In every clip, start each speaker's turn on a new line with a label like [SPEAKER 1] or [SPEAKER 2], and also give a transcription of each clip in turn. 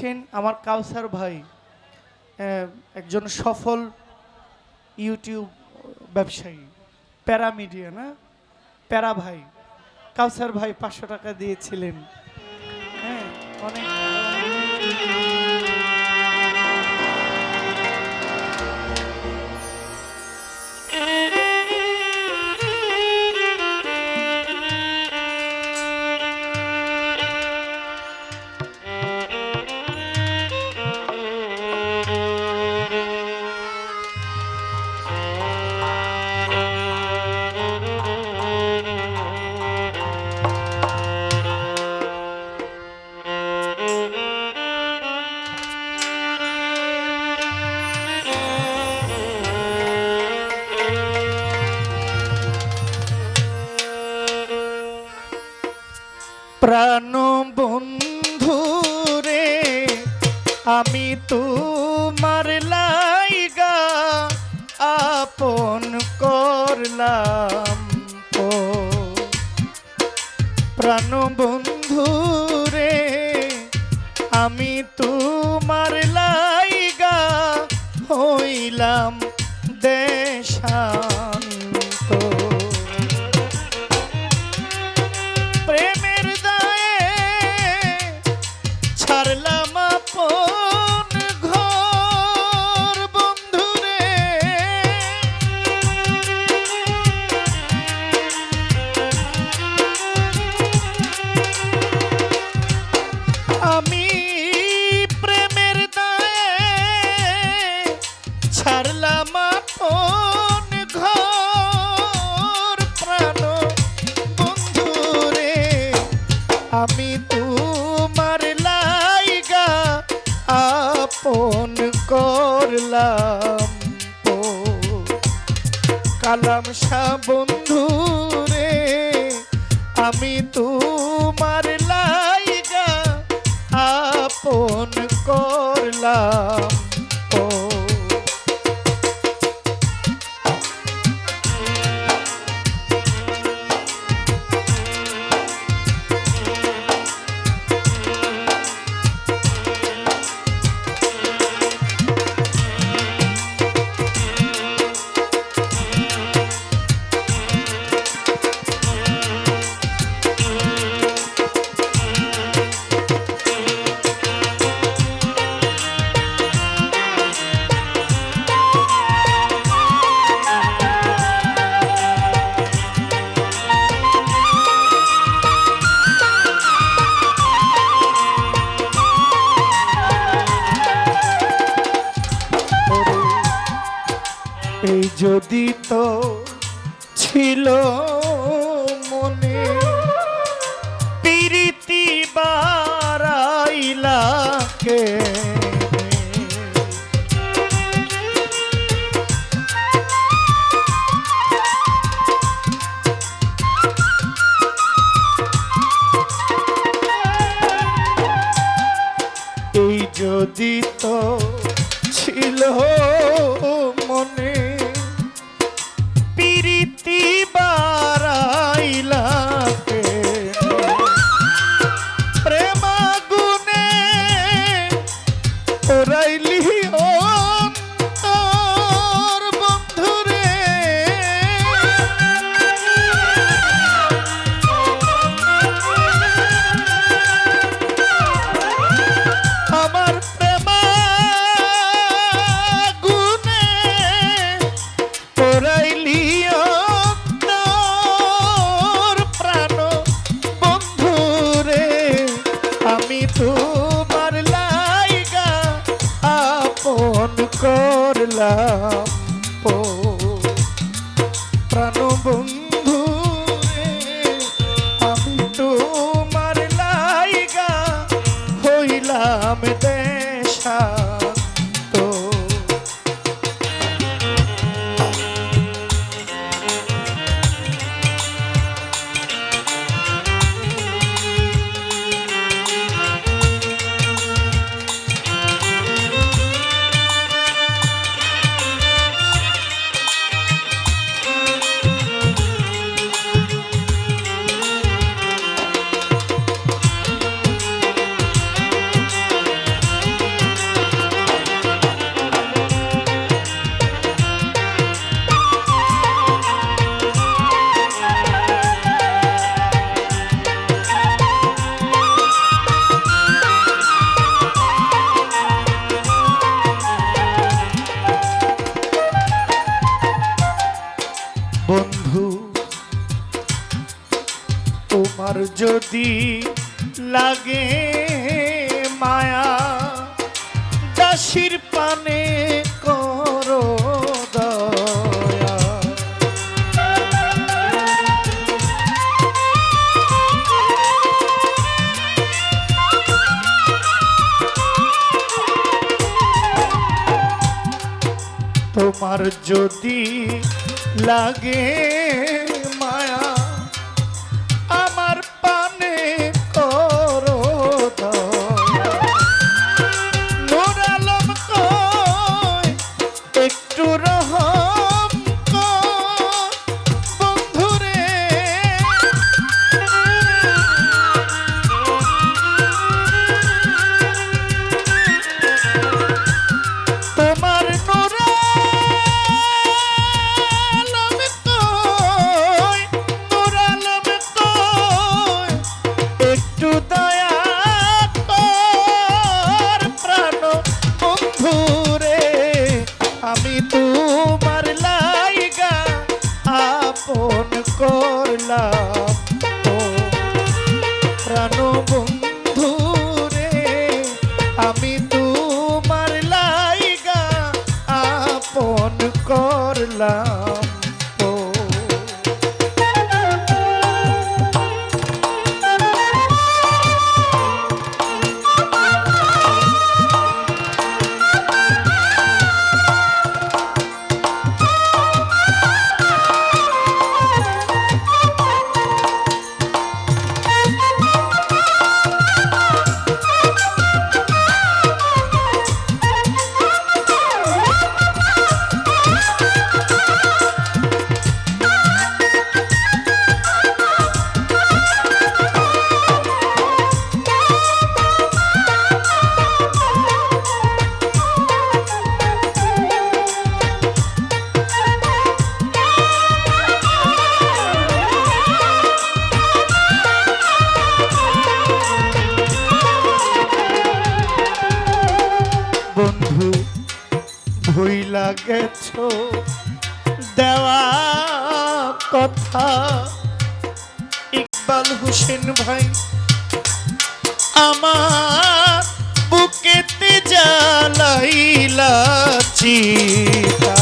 [SPEAKER 1] দিয়েছেন আমার কাউসার ভাই একজন সফল ইউটিউব ব্যবসায়ী প্যারামিডিয়া না? প্যারা ভাই, কাউসার ভাই পাঁচশো টাকা দিয়েছিলেন। হ্যাঁ অনেক প্রাণ বন্ধু রে আমি তোমার লাইগা আপন করলাম ও প্রাণ বন্ধু রে আমি তোমার লাইগা হইলাম আমি তোমার লাইগা আপন করলাম কালাম শাহ বন্ধু রে আমি তোমার লাইগা আপন করলাম যদি তো ছিল মনে প্রীতি বারাইলা কে? এই যদি তো ছিল মনে তোমার যদি লাগে মায়া দাসির পানে করো তোমার যদি লাগে গেছো। দেওয়া কথা। ইকবাল হোসেন ভাই আমার বুকেতে জ্বালাইলা চিতা।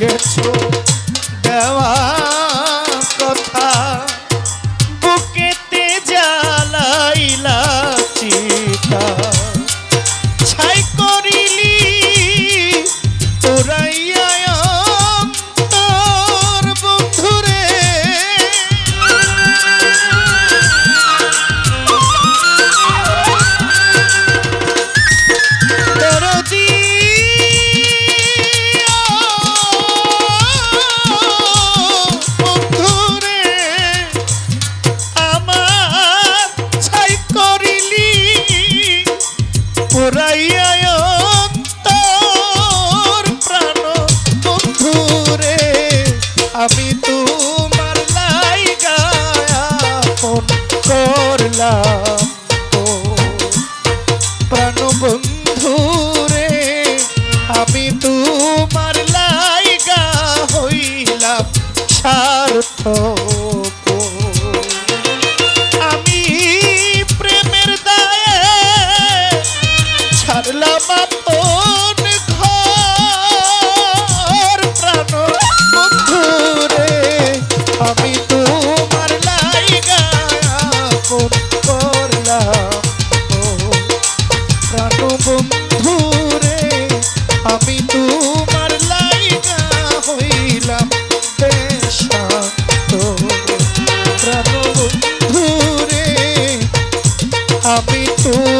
[SPEAKER 1] গেছো। ஆண்டவா ব্যর্থ আমি তুমি